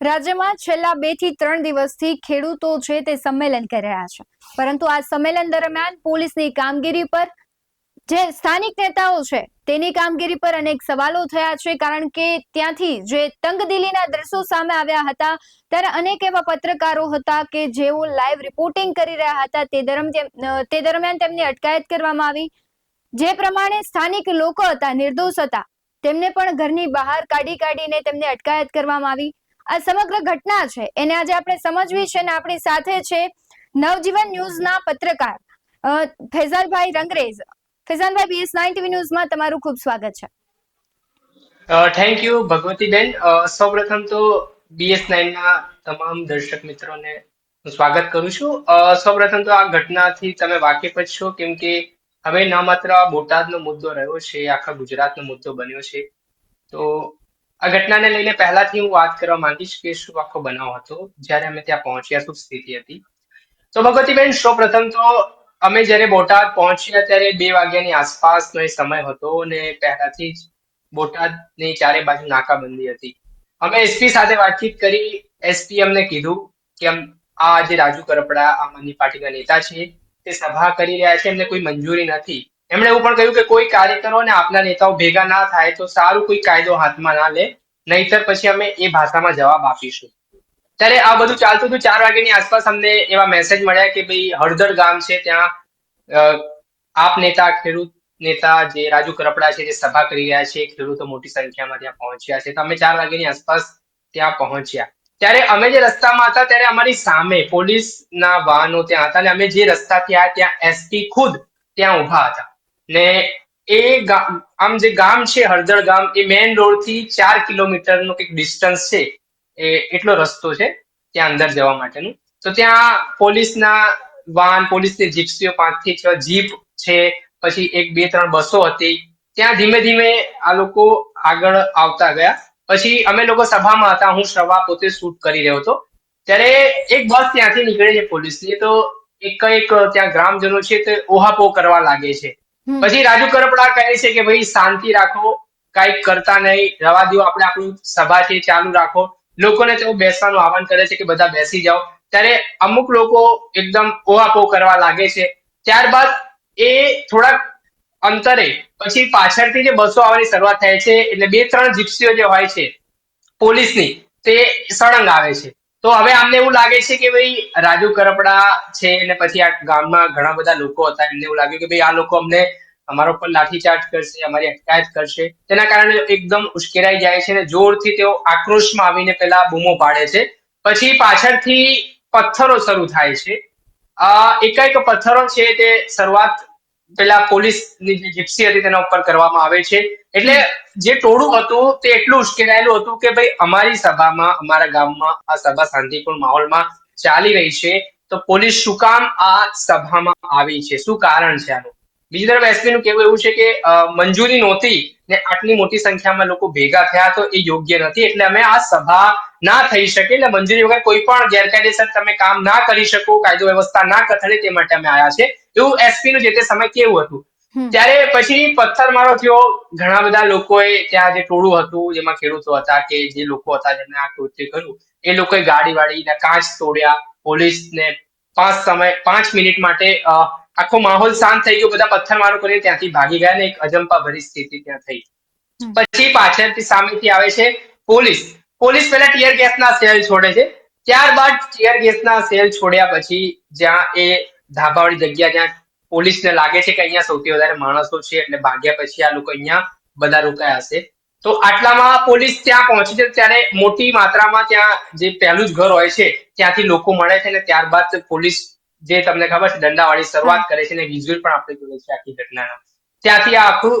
રાજ્યમાં છેલ્લા બેથી ત્રણ દિવસથી ખેડૂતો છે તે સંમેલન કરી રહ્યા છે. પરંતુ આ સંમેલન દરમિયાન પોલીસની કામગીરી પર જે સ્થાનિક નેતાઓ છે તેની કામગીરી પર અનેક સવાલો થયા છે, કારણ કે ત્યાંથી જે તંગદિલીના દ્રશ્યો સામે આવ્યા હતા, ત્યારે અનેક એવા પત્રકારો હતા કે જેઓ લાઈવ રિપોર્ટિંગ કરી રહ્યા હતા. તે દરમિયાન તે દરમિયાન તેમની અટકાયત કરવામાં આવી. જે પ્રમાણે સ્થાનિક લોકો હતા, નિર્દોષ હતા. તેમને પણ ઘરની બહાર કાઢી કાઢીને તેમને અટકાયત કરવામાં આવી. આ સમગ્ર ઘટના છે. એને આજે આપણે સમજવી છે અને આપણી સાથે છે નવજીવન ન્યૂઝના પત્રકાર અ, ફૈઝાલભાઈ રંગરેજ ફૈઝાનભાઈ બીએસ નાઇન ટીવી ન્યૂઝમાં તમારું ખૂબ સ્વાગત છે. થેન્ક યુ સૌ સૌપ્રથમ તો બીએસ ના તમામ દર્શક મિત્રોને સ્વાગત કરું છું. સૌપ્રથમ તો આ ઘટનાથી તમે વાકેફ જ છો કેમ કે હવે ન માત્ર બોટાદનો મુદ્દો રહ્યો છે આખા ગુજરાતનો મુદ્દો બન્યો છે. તો આ ઘટનાને લઈને પહેલાથી હું વાત કરવા માંગીશ કે શું આખો બનાવ હતો, જ્યારે અમે ત્યાં પહોંચ્યા શું સ્થિતિ હતી. તો ભગવતીબેન, સૌપ્રથમ તો અમે જ્યારે બોટાદ પહોંચ્યા ત્યારે બે વાગ્યાની આસપાસનો એ સમય હતો અને પહેલાથી જ બોટાદની ચારે બાજુ નાકાબંધી હતી. અમે એસપી સાથે વાતચીત કરી, એસપી અમને કીધું કે આ જે રાજુ કરપડા આમ આદમી પાર્ટીના નેતા છે, તે સભા કરી રહ્યા છે, એમને કોઈ મંજૂરી નથી. એમણે એવું પણ કહ્યું કે કોઈ કાર્યકરો અને આપના નેતાઓ ભેગા ના થાય તો સારું કોઈ કાયદો હાથમાં ના લે, નહીતર પછી અમે એ ભાષામાં જવાબ આપીશું. ત્યારે આ બધું ચાલતું હતું. ચાર વાગ્યાની આસપાસ અમને એવા મેસેજ મળ્યા કે ભાઈ હળદર ગામ છે ત્યાં આપ નેતા, ખેડૂત નેતા જે રાજુ કરપડા છે, જે સભા કરી રહ્યા છે, ખેડૂતો મોટી સંખ્યામાં ત્યાં પહોંચ્યા છે. તો અમે ચાર વાગ્યાની આસપાસ ત્યાં પહોંચ્યા. ત્યારે અમે જે રસ્તામાં હતા ત્યારે અમારી સામે પોલીસના વાહનો ત્યાં હતા અને અમે જે રસ્તાથી આવ્યા ત્યાં એસપી ખુદ ત્યાં ઊભા હતા. ને એ આમ જે ગામ છે હળદર ગામ, એ મેઇન રોડથી ચાર કિલોમીટરનું કંઈક ડિસ્ટન્સ છે, એ એટલો રસ્તો છે, ત્યાં અંદર જવા માટેનું. તો ત્યાં પોલીસના વાહન પોલીસની જીપ્સીઓ પાંચથી છ જીપ છે, પછી એક, બે, ત્રણ બસો હતી. ત્યાં ધીમે ધીમે આ લોકો આગળ આવતા ગયા. પછી અમે લોકો સભામાં હતા, હું શ્રવા પોતે શૂટ કરી રહ્યો હતો. ત્યારે એક બસ ત્યાંથી નીકળે છે પોલીસની. તો એક એક ત્યાં ગ્રામજનો છે તે ઓહાપો કરવા લાગે છે. પછી રાજુ કરપડા કહે છે કે ભાઈ, શાંતિ રાખો, કઈ કરતા નહીં, રવા દો, આપણે આપણું સભા છે, ચાલુ રાખો. લોકોને તેઓ બેસવાનું આહવાન કરે છે કે બધા બેસી જાઓ. ત્યારે અમુક લોકો એકદમ ઓહાપો કરવા લાગે છે. ત્યારબાદ એ થોડાક અંતરે, પછી પાછળથી જે બસો આવવાની શરૂઆત થાય છે, એટલે બે ત્રણ જીપ્સીઓ જે હોય છે, પોલીસની, તે સળંગ આવે છે. તો હવે આમને એવું લાગે છે કે ભાઈ રાજુ કરપડા છે અને પછી આ ગામમાં ઘણા બધા લોકો હતા, એમને એવું લાગ્યું કે ભાઈ આ લોકો અમને અમારા ઉપર લાઠીચાર્જ કરશે, અમારી અટકાયત કરશે. તેના કારણે એકદમ ઉશ્કેરાઈ જાય છે અને જોરથી તેઓ આક્રોશમાં આવીને પેલા બૂમો પાડે છે. પછી પાછળથી પથ્થરો શરૂ થાય છે. આ એકાએક પથ્થરો છે તે શરૂઆત પેલા પોલીસની જે જીપ્સી હતી તેના ઉપર કરવામાં આવે છે. એટલે જે ટોળું હતું તે એટલું ઉશ્કેરાયેલું હતું કે ભાઈ અમારી સભામાં, અમારા ગામમાં, આ સભા શાંતિપૂર્ણ માહોલમાં ચાલી રહી છે. તો પોલીસ શું કામ આ સભામાં આવી છે? શું કારણ છે આનું? બીજી તરફ એસપી નું કહેવું એવું છે કે મંજૂરી નહોતી ને આટલી મોટી સંખ્યામાં લોકો ભેગા થયા તો એ યોગ્ય નથી. એટલે અમે આ સભા ના થઈ શકે એટલે મંજૂરી વગર કોઈ પણ ગેરકાયદેસર તમે કામ ના કરી શકો કાયદો વ્યવસ્થા ના કથળે તે માટે અમે આવ્યા છે. એવું એસપી નું જે તે સમય કેવું હતું? ત્યારે પછી પથ્થરમારો થયો. ઘણા બધા લોકોએ ત્યાં જે ટોળું હતું જેમાં ખેડૂતો હતા કે જે લોકો હતા જેમને આ કૃત્ય કર્યું એ લોકોએ ગાડી વાળીના કાચ તોડ્યા. પોલીસને પાંચ સમય પાંચ મિનિટ માટે આખો માહોલ શાંત થઈ ગયો. બધા પથ્થરમારો કરીને ત્યાંથી ભાગી ગયા ને એક અજંપા ભરી સ્થિતિ ત્યાં થઈ. પછી પાછળથી સામેથી આવે છે પોલીસ. પોલીસ પહેલા ટીયર ગેસના સેલ છોડે છે. ત્યારબાદ ટીયર ગેસના સેલ છોડ્યા પછી જ્યાં એ ધાબાવાળી જગ્યા જ્યાં પોલીસને લાગે છે કે અહીંયા સૌથી વધારે માણસો છે એટલે ભાગ્યા પછી આ લોકો અહીંયા બધા રોકાયા હશે. તો આટલામાં પોલીસ ત્યાં પહોંચી છે. ત્યારે મોટી માત્રામાં ત્યાં જે પહેલું જ ઘર હોય છે ત્યાંથી લોકો મળે છે અને ત્યારબાદ પોલીસ જે તમને ખબર છે દંડાવાળી શરૂઆત કરે છે અને વિઝ્યુઅલ પણ આપણે જોઈએ છે આખી ઘટનાના. ત્યાંથી આ આખું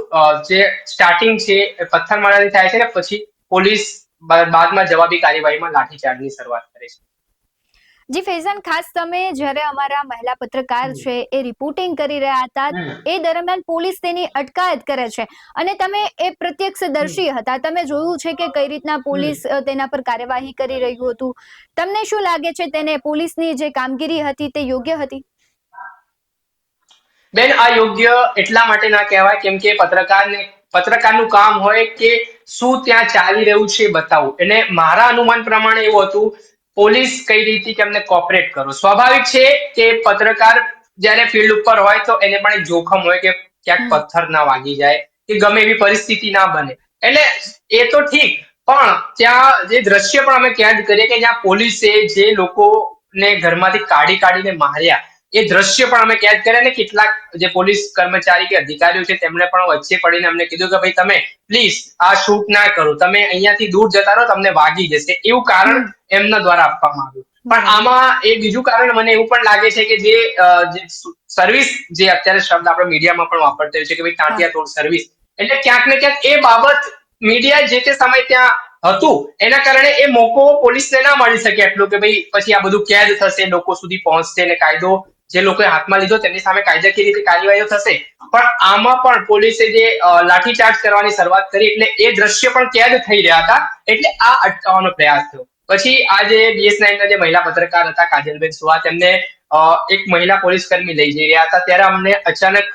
જે સ્ટાર્ટિંગ છે એ પથ્થરમારાથી થાય છે ને પછી પોલીસ બાદમાં જવાબી કાર્યવાહીમાં લાઠીચાર્જની શરૂઆત કરે છે. જી ફૈઝાન ખાસ તમે જ્યારે અમારા મહિલા પત્રકાર છે એ રિપોર્ટિંગ કરી રહ્યા હતા એ દરમિયાન પોલીસ તેની અટકાયત કરે છે. અને તમે એ પ્રત્યક્ષદર્શી હતા. તમે જોયું છે કે કઈ રીતના પોલીસ તેના પર કાર્યવાહી કરી રહ્યું હતું. તમને શું લાગે છે તેને પોલીસની જે કામગીરી હતી તે યોગ્ય હતી? બેન આ યોગ્ય એટલા માટે ના કહેવાય કેમ કે પત્રકારને પત્રકારનું કામ હોય કે શું ત્યાં ચાલી રહ્યું છે બતાવવું અને મારા અનુમાન પ્રમાણે એવું હતું પોલીસ કઈ રીતે તેમને કોપરેટ કરો. સ્વાભાવિક છે કે પત્રકાર જ્યારે ફિલ્ડ ઉપર હોય તો એને પણ એક જોખમ હોય કે ક્યાંક પથ્થર ના વાગી જાય કે ગમે એવી પરિસ્થિતિ ના બને. એટલે એ તો ઠીક પણ ત્યાં જે દ્રશ્ય પણ અમે ક્યાં જ કરીએ કે જ્યાં પોલીસે જે લોકોને ઘરમાંથી કાઢી કાઢીને માર્યા એ દ્રશ્ય પણ અમે કેદ કર્યા ને કેટલાક જે પોલીસ કર્મચારી કે અધિકારીઓ છે તેમણે પણ વચ્ચે પડીને અમને કીધું કે ભાઈ તમે પ્લીઝ આ શૂટ ના કરો. તમે અહીંયાથી દૂર જતા રહો તમને વાગી જશે. એવું કારણ એમના દ્વારા આપવામાં આવ્યું. પણ આમાં એ બીજું કારણ મને એવું પણ લાગે છે કે જે સર્વિસ જે અત્યારે શબ્દ આપણે મીડિયામાં પણ વાપરતા હોય છે કે ભાઈ ટાંટિયા તોડ સર્વિસ એટલે ક્યાંક ને ક્યાંક એ બાબત મીડિયા જે તે સમય ત્યાં હતું એના કારણે એ મોકો પોલીસને ના મળી શકે એટલું કે ભાઈ પછી આ બધું કેદ થશે લોકો સુધી પહોંચશે ને કાયદો જે લોકોએ હાથમાં લીધો તેની સામે કાયદાકીય રીતે કાર્યવાહીઓ થશે. પણ આમાં પણ પોલીસે જે લાઠીચાર્જ કરવાની શરૂઆત કરી એટલે એ દ્રશ્ય પણ કેદ થઈ રહ્યા હતા એટલે આ અટકાવવાનો પ્રયાસ થયો. પછી આ જે બીએસ ના જે મહિલા પત્રકાર હતા, કાજલબેન સુવા તેમને એક મહિલા પોલીસ કર્મી લઈ જઈ રહ્યા હતા. ત્યારે અમને અચાનક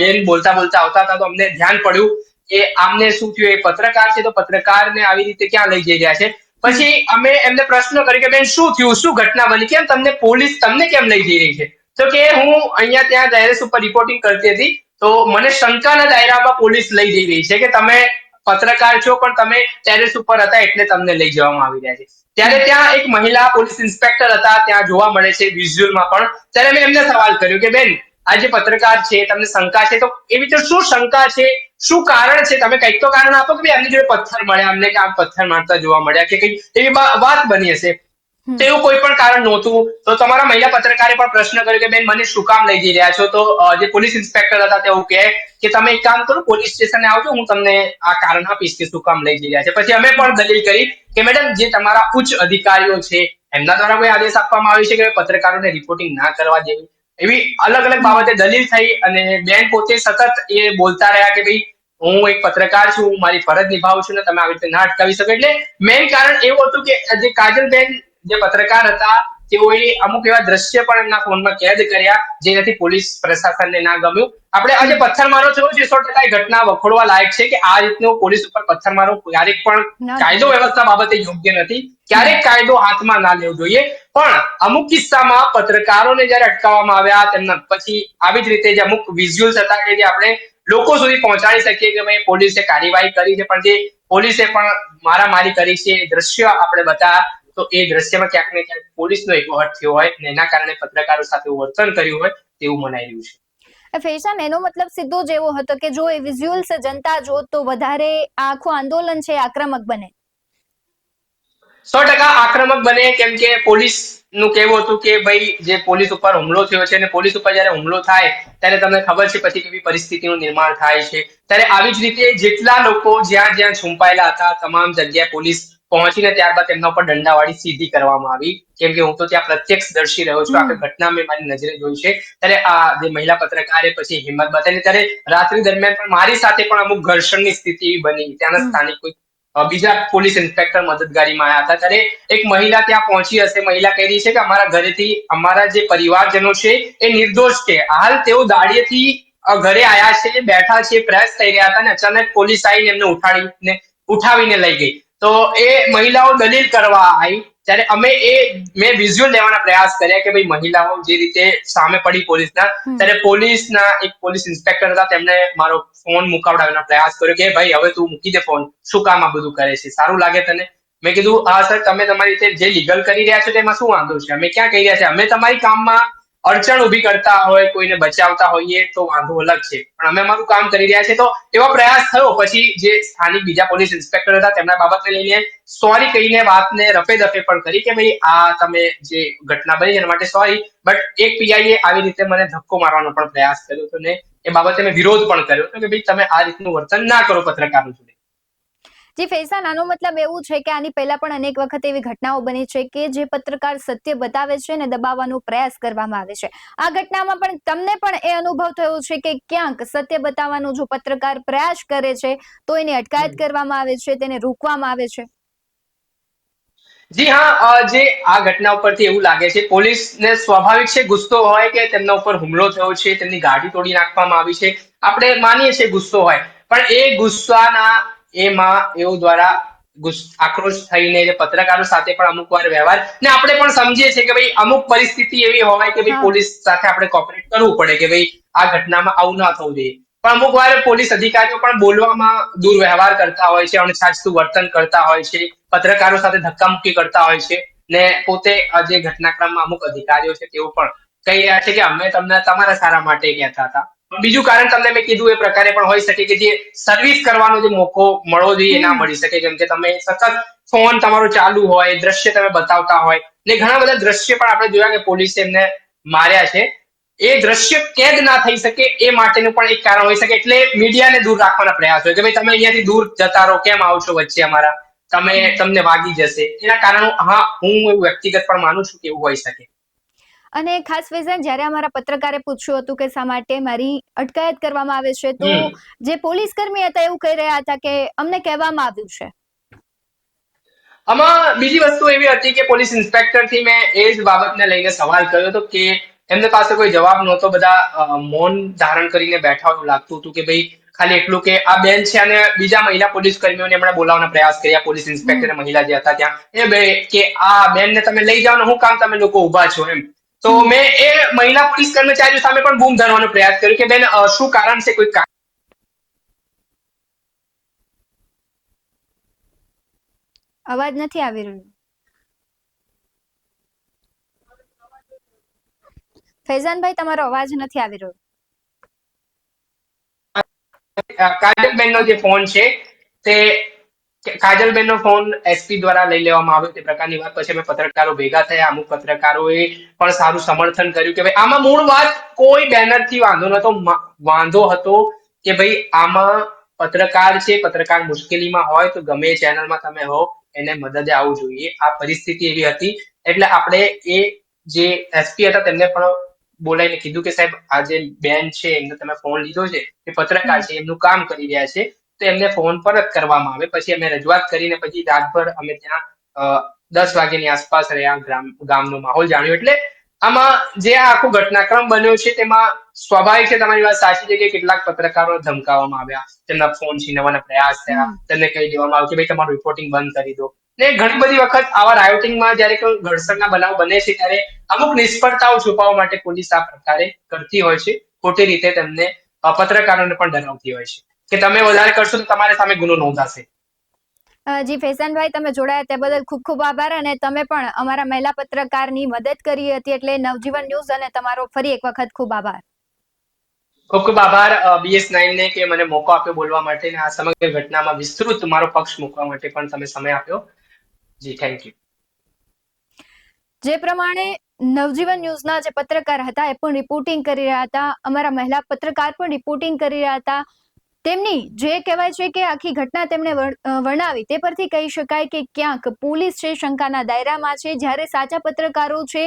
બેન બોલતા બોલતા આવતા હતા તો અમને ધ્યાન પડ્યું કે આમને શું થયું? એ પત્રકાર છે તો પત્રકારને આવી રીતે ક્યાં લઈ જઈ રહ્યા છે? પછી અમે એમને પ્રશ્ન કર્યો કે બેન શું થયું? શું ઘટના બની? કેમ તમને પોલીસ તમને કેમ લઈ જઈ રહી છે? તો કે હું અહીંયા ત્યાં ડાયરેસ ઉપર રિપોર્ટિંગ કરતી હતી, તો મને શંકાના દાયરામાં પોલીસ લઈ જઈ રહી છે કે તમે પત્રકાર છો, પણ તમે ટેરેસ ઉપર હતા એટલે તમને લઈ જવામાં આવી રહ્યા છે. ત્યારે ત્યાં એક મહિલા પોલીસ ઇન્સ્પેક્ટર હતા, ત્યાં જોવા મળે છે વિઝ્યુઅલમાં પણ. ત્યારે મેં એમને સવાલ કર્યો કે, બેન, આ જે પત્રકાર છે, તમને શંકા છે? તો એવી રીતે શું શંકા છે? શું કારણ છે? તમે કંઈક તો કારણ આપો કે એમની જોડે પથ્થર મળ્યા, અમને કે આ પથ્થર મારતા જોવા મળ્યા કે કંઈક એવી વાત બની હશે. તો એવું કોઈ પણ કારણ નહોતું. તો તમારા મહિલા પત્રકારે પણ પ્રશ્ન કર્યો કે બેન, મને શું કામ લઈ જઈ રહ્યા છો? તો જે પોલીસ ઇન્સ્પેક્ટર હતા તેવું કહે કે તમે એક કામ કરો, પોલીસ સ્ટેશને આવજો, હું તમને આ કારણ આપીશ કે શું કામ લઈ જઈ રહ્યા છે. પછી અમે પણ દલીલ કરી કે મેડમ, જે તમારા ઉચ્ચ અધિકારીઓ છે, એમના દ્વારા કોઈ આદેશ આપવામાં આવ્યો છે કે પત્રકારોને રિપોર્ટિંગ ના કરવા દેવી એવી અલગ અલગ બાબતે દલીલ થઈ અને બેન પોતે સતત એ બોલતા રહ્યા કે ભાઈ, હું એક પત્રકાર છું મારી ફરજ નિભાવું છું ને તમે આવી રીતે ના અટકાવી શકો. એટલે મેઇન કારણ એવું હતું કે જે કાજલબેન જે પત્રકાર હતા તેઓએ અમુક એવા દ્રશ્ય પણ એમના ફોનમાં કેદ કર્યા જેનાથી પોલીસ પ્રશાસનને ના ગમ્યું. આપણે આજે પથ્થરમારો થયો છે સો ટકા ઘટના વખોડવા લાયક છે કે આ રીતનો પોલીસ ઉપર પથ્થરમારો ક્યારેક પણ કાયદો વ્યવસ્થા બાબતે યોગ્ય નથી. ક્યારેક કાયદો હાથમાં ના લેવો જોઈએ. પણ અમુક કિસ્સામાં પત્રકારોને જયારે અટકાવવામાં આવ્યા તેમના પછી આવી જ રીતે જે અમુક વિઝ્યુઅલ્સ હતા કે જે આપણે લોકો સુધી પહોંચાડી શકીએ કે ભાઈ પોલીસે કાર્યવાહી કરી છે પણ જે પોલીસે પણ મારામારી કરી છે એ દ્રશ્ય આપણે બતાવ્યા તો એ દ્રશ્યમાં ક્યાંક ને ક્યાંક પોલીસનો વહટ થયો હોય અને એના કારણે પત્રકારો સાથે વર્તન કર્યું હોય તેવું મનાઈ રહ્યું છે ફેશન એનો મતલબ સીધો જ એવો હતો કે જો એ વિઝ્યુઅલ્સ જનતા જોત તો વધારે આખું આંદોલન છે આક્રમક બને. સો ટકા આક્રમક બને કેમ કે પોલીસનું કેવું હતું કે ભાઈ જે પોલીસ ઉપર હુમલો થયો છે અને પોલીસ ઉપર જયારે હુમલો થાય ત્યારે તમને ખબર છે પછી કેવી પરિસ્થિતિનું નિર્માણ થાય છે. ત્યારે આવી જ રીતે જેટલા લોકો જ્યાં જ્યાં છુંપાયેલા હતા તમામ જગ્યાએ પોલીસ પહોંચીને ત્યારબાદ તેમના ઉપર દંડાવાળી સીધી કરવામાં આવી. કેમ કે હું તો ત્યાં પ્રત્યક્ષ દર્શી રહ્યો છું. આખી ઘટના મેં મારી નજરે જોઈ છે. ત્યારે આ જે મહિલા પત્રકારે પછી હિંમત બતાવી ત્યારે રાત્રિ દરમિયાન પણ મારી સાથે પણ અમુક ઘર્ષણની સ્થિતિ બની. ત્યાંના સ્થાનિક કોઈ બીજા પોલીસ ઇન્સ્પેક્ટર મદદગારીમાં આવ્યા હતા. ત્યારે એક મહિલા ત્યાં પહોંચી હશે. મહિલા કહી રહી છે કે અમારા ઘરેથી અમારા જે પરિવારજનો છે એ નિર્દોષ છે. હાલ તેઓ દાડીએથી ઘરે આયા છે બેઠા છે પ્રેસ થઈ રહ્યા હતા અને અચાનક પોલીસ આવીને એમને ઉઠાડીને ઉઠાવીને લઈ ગઈ. તો એ મહિલાઓ દલીલ કરવા આવી ત્યારે અમે એ મેં વિઝ્યુઅલ લેવાના પ્રયાસ કર્યા કે ભાઈ મહિલાઓ જે રીતે સામે પડી પોલીસના ત્યારે પોલીસના એક પોલીસ ઇન્સ્પેક્ટર હતા તેમણે મારો ફોન મુકાવડાવવાનો પ્રયાસ કર્યો કે ભાઈ હવે તું મૂકી દે ફોન. શું કામ આ બધું કરે છે? સારું લાગે તને? મેં કીધું હા સર તમે તમારી રીતે જે લીગલ કરી રહ્યા છો તેમાં શું વાંધો છે? અમે ક્યાં કહી રહ્યા છે અમે તમારી કામમાં અડચણ ઊભી કરતા હોય, કોઈને બચાવતા હોઈએ તો વાંધો અલગ છે. પણ અમે અમારું કામ કરી રહ્યા છે તો એવો પ્રયાસ થયો. પછી જે સ્થાનિક બીજા પોલીસ ઇન્સ્પેક્ટર હતા, તેમના બાબતને લઈને સોરી કહીને વાતને રફે દફે પણ કરી કે ભાઈ, આ તમે જે ઘટના બની એના માટે સોરી, બટ એક પીઆઈએ આવી રીતે મને ધક્કો મારવાનો પણ પ્રયાસ કર્યો હતો ને એ બાબતે મેં વિરોધ પણ કર્યો હતો કે ભાઈ, તમે આ રીતનું વર્તન ના કરો પત્રકારો જોડે. જી ફૈસાન આનો મતલબ એવું છે કે આની પહેલા પણ અનેક વખત એવી ઘટનાઓ બની છે કે જે પત્રકાર સત્ય બતાવે છે ને દબાવવાનો પ્રયાસ કરવામાં આવે છે. આ ઘટનામાં પણ તમને પણ એ અનુભવ થયો છે કે ક્યાંક સત્ય બતાવવાનો જો પત્રકાર પ્રયાસ કરે છે તો એની અટકાયત કરવામાં આવે છે તેને રોકવામાં આવે છે? જી હા જે આ ઘટના ઉપરથી એવું લાગે છે પોલીસને સ્વાભાવિક છે ગુસ્સો હોય કે તેમના ઉપર હુમલો થયો છે તેમની ગાડી તોડી નાખવામાં આવી છે. આપણે માનીએ છીએ ગુસ્સો હોય પણ એ ગુસ્સાના એમાં એવું દ્વારા આક્રોશ થઈને જે પત્રકારો સાથે પણ અમુક વાર વ્યવહાર ને આપણે પણ સમજીએ છીએ કે ભાઈ અમુક પરિસ્થિતિ એવી હોય કે ભાઈ પોલીસ સાથે આપણે કોપરેટ કરવું પડે કે ભાઈ આ ઘટનામાં આવું ના થવું જોઈએ. પણ અમુક વાર પોલીસ અધિકારીઓ પણ બોલવામાં દુર્વ્યવહાર કરતા હોય છે અણછાજતું વર્તન કરતા હોય છે પત્રકારો સાથે ધક્કામુક્કી કરતા હોય છે ને પોતે આ જે ઘટનાક્રમમાં અમુક અધિકારીઓ છે તેઓ પણ કહી રહ્યા છે કે અમે તમને તમારા સારા માટે કહેતા હતા. બીજું કારણ તમને મેં કીધું એ પ્રકારે પણ હોઈ શકે કે જે સર્વિસ કરવાનો જે મોકો મળવો જોઈએ ના મળી શકે. કેમ કે તમે સતત ફોન તમારો ચાલુ હોય દ્રશ્ય તમે બતાવતા હોય ને ઘણા બધા દ્રશ્ય પણ આપણે જોયા કે પોલીસે એમને માર્યા છે. એ દ્રશ્ય કેદ ના થઈ શકે એ માટેનું પણ એક કારણ હોઈ શકે. એટલે મીડિયાને દૂર રાખવાના પ્રયાસ હોય કે ભાઈ તમે અહીંયાથી દૂર જતા રહો કેમ આવશો વચ્ચે અમારા? તમે તમને વાગી જશે. એના કારણો હા હું એવું વ્યક્તિગત પણ માનું છું કે એવું હોઈ શકે. અને ખાસ ફેઝાન જ્યારે અમારા પત્રકારે પૂછ્યું હતું કે શા માટે મારી અટકાયત કરવામાં આવે છે તો જે પોલીસ કર્મી હતા એવું કહી રહ્યા હતા કે અમને કહેવામાં આવ્યું છે. આમાં બીજી વસ્તુ એવી હતી કે પોલીસ ઇન્સ્પેક્ટરથી મેં એ જ બાબતને લઈને સવાલ કર્યો હતો કે એમને પાસે કોઈ જવાબ નહોતો બધા મૌન ધારણ કરીને બેઠા એવું લાગતું હતું કે ભાઈ ખાલી એટલું કે આ બેન છે અને બીજા મહિલા પોલીસ કર્મીઓને એમણે બોલાવવાનો પ્રયાસ કર્યા. પોલીસ ઇન્સ્પેક્ટર મહિલા જે હતા ત્યાં. એ બે કે આ બેનને તમે લઈ જાઓ ને હું કામ તમે લોકો ઊભા છો એમ. તો મેં એ મહિલા પોલીસ કર્મચારીઓ સામે પણ બૂમ ધરવાનો પ્રયાસ કર્યો કે બેન શું કારણ છે કોઈ અવાજ નથી આવી રહ્યો. ફૈઝાનભાઈ તમારો અવાજ નથી આવી રહ્યો. કાજલબેનનો જે ફોન છે તે કાજલબેનનો ફોન એસપી દ્વારા લઈ લેવામાં આવ્યો તે પ્રકારની વાત. પછી અમે પત્રકારો ભેગા થયા. અમુક પત્રકારોએ પણ સારું સમર્થન કર્યું કે ભાઈ, આમાં મૂળ વાત કોઈ બેનરથી વાંધો નતો વાંધો હતો કે ભાઈ, આમાં પત્રકાર છે, પત્રકાર મુશ્કેલીમાં હોય તો ગમે ચેનલમાં તમે હો, એને મદદે આવવું જોઈએ. આ પરિસ્થિતિ એવી હતી. એટલે આપણે એ જે એસપી હતા તેમને પણ બોલાવીને કીધું કે સાહેબ, આ જે બેન છે, એમને તમે ફોન લીધો છે, એ પત્રકાર છે, એમનું કામ કરી રહ્યા છે. તો એમને ફોન પરત કરવામાં આવે. પછી અમે રજૂઆત કરીને પછી રાતભર અમે ત્યાં દસ વાગ્યાની આસપાસ રહ્યા ગ્રામ ગામનો માહોલ જાણ્યો. એટલે આમાં જે આખો ઘટનાક્રમ બન્યો છે તેમાં સ્વાભાવિક છે તમારી વાત સાચી છે કે કેટલાક પત્રકારો ધમકાવવામાં આવ્યા. તેમના ફોન છીનવવાના પ્રયાસ થયા. તેમને કહી દેવામાં આવ્યું કે ભાઈ તમારું રિપોર્ટિંગ બંધ કરી દો. ને ઘણી બધી વખત આવા રાયોટિંગમાં જ્યારે કોઈ ઘર્ષણના બનાવ બને છે ત્યારે અમુક નિષ્ફળતાઓ છુપાવવા માટે પોલીસ આ પ્રકારે કરતી હોય છે. ખોટી રીતે તેમને પત્રકારોને પણ ડરાવતી હોય છે. કે તમે વધારે કરશો તો તમારી સામે ગુનો નોંધાશે. જી ફૈઝાનભાઈ તમે જોડાયા તે બદલ ખૂબ ખૂબ આભાર અને તમે પણ અમારા મહિલા પત્રકારની મદદ કરી હતી એટલે નવજીવન ન્યૂઝ અને તમારો ફરી એક વખત ખૂબ આભાર. ખૂબ ખૂબ આભાર બીએસ નાઇન ને કે મને મોકો આપ્યો બોલવા માટે અને આ સમગ્ર ઘટનામાં વિસ્તૃત મારો પક્ષ મૂકવા માટે પણ તમે સમય આપ્યો. જી થેન્ક યુ જે પ્રમાણે નવજીવન ન્યૂઝના જે પત્રકાર હતા એ પણ રિપોર્ટિંગ કરી રહ્યા હતા. અમારા મહિલા પત્રકાર પણ રિપોર્ટિંગ કરી રહ્યા હતા. તેમની જે કહેવાય છે કે આખી ઘટના તેમણે વર્ણવી તે પરથી કહી શકાય કે ક્યાંક પોલીસ છે શંકાના દાયરામાં છે, જ્યારે સાચા પત્રકારો છે,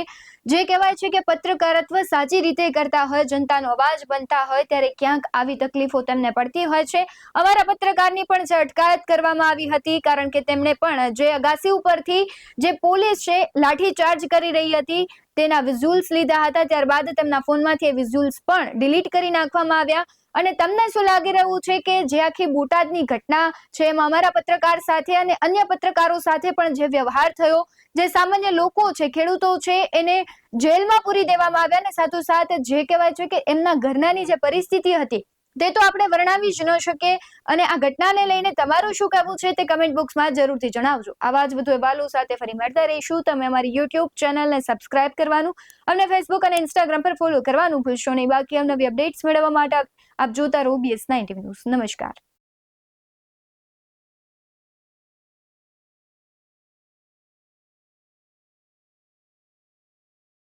જે કહેવાય છે કે પત્રકારત્વ સાચી રીતે કરતા હોય, જનતાનો અવાજ બનતા હોય, ત્યારે ક્યાંક આવી તકલીફો તેમને પડતી હોય છે. અમારા પત્રકારની પણ જે અટકાયત કરવામાં આવી હતી, કારણ કે તેમણે પણ જે અગાસી ઉપરથી જે પોલીસ છે, લાઠીચાર્જ કરી રહી હતી તેના વિઝ્યુઅલ્સ લીધા હતા. ત્યારબાદ તેમના ફોનમાંથી એ વિઝ્યુઅલ્સ પણ ડિલીટ કરી નાખવામાં આવ્યા. અને તમને શું લાગી રહ્યું છે કે જે આખી બોટાદની ઘટના છે એમાં અમારા પત્રકાર સાથે અને અન્ય પત્રકારો સાથે પણ જે વ્યવહાર થયો, જે સામાન્ય લોકો છે, ખેડૂતો છે, એને જેલમાં પૂરી દેવામાં આવ્યા અને સાથોસાથ જે કહેવાય છે કે એમના ઘરનાની જે પરિસ્થિતિ હતી તે તો આપણે વર્ણવી જ ન શકીએ અને આ ઘટનાને લઈને તમારું શું કહેવું છે તે કમેન્ટ બોક્સમાં જરૂરથી જણાવજો. આવા જ વધુ અહેવાલો સાથે ફરી મળતા રહીશું. તમે અમારી યુટ્યુબ ચેનલને સબસ્ક્રાઇબ કરવાનું અને ફેસબુક અને ઇન્સ્ટાગ્રામ પર ફોલો કરવાનું ભૂલશો નહીં. બાકી અવનવી અપડેટ્સ મેળવવા માટે આપ જોતા રહો બીએસ નાઇન્ટી ન્યૂઝ નમસ્કાર.